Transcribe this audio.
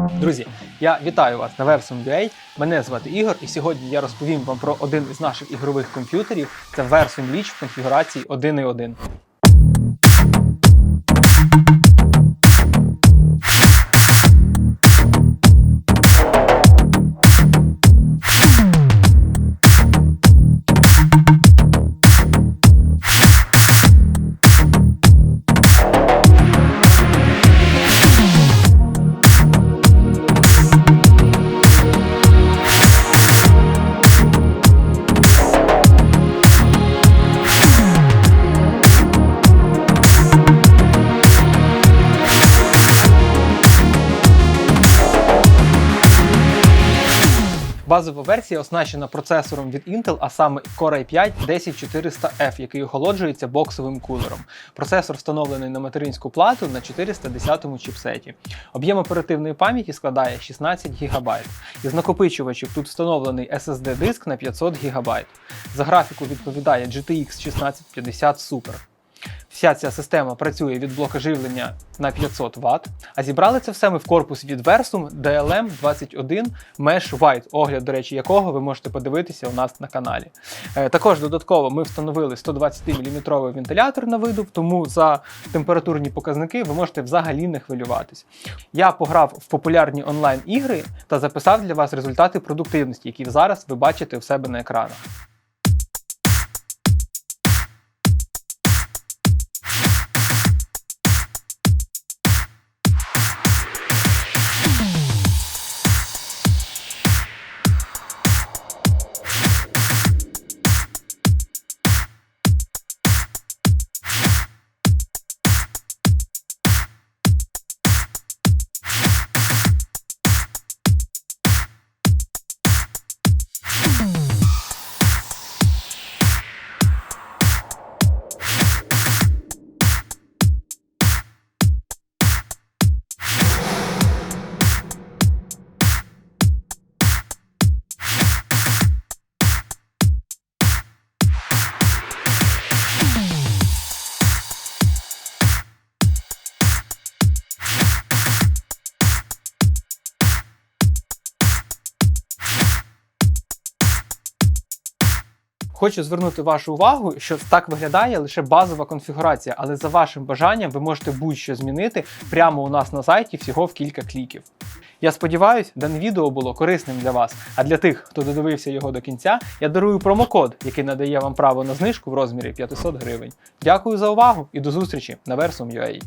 Друзі, я вітаю вас на Versum.ua. Мене звати Ігор, і сьогодні я розповім вам про один із наших ігрових комп'ютерів. Це Versum Leach в конфігурації 1.1. Базова версія оснащена процесором від Intel, а саме Core i5 10400F, який охолоджується боксовим кулером. Процесор встановлений на материнську плату на 410 чіпсеті. Об'єм оперативної пам'яті складає 16 ГБ. Із накопичувачів тут встановлений SSD-диск на 500 ГБ. За графіку відповідає GTX 1650 Super. Вся ця система працює від блока живлення на 500 Вт, а зібрали це все ми в корпус від Versum DLM21 Mesh White, огляд, до речі, якого ви можете подивитися у нас на каналі. Е, Також додатково ми встановили 120-мм вентилятор на видув, тому за температурні показники ви можете взагалі не хвилюватись. Я пограв в популярні онлайн-ігри та записав для вас результати продуктивності, які зараз ви бачите у себе на екранах. Хочу звернути вашу увагу, що так виглядає лише базова конфігурація, але за вашим бажанням ви можете будь-що змінити прямо у нас на сайті всього в кілька кліків. Я сподіваюся, дане відео було корисним для вас. А для тих, хто додивився його до кінця, я дарую промокод, який надає вам право на знижку в розмірі 500 гривень. Дякую за увагу і до зустрічі на Versum.ua.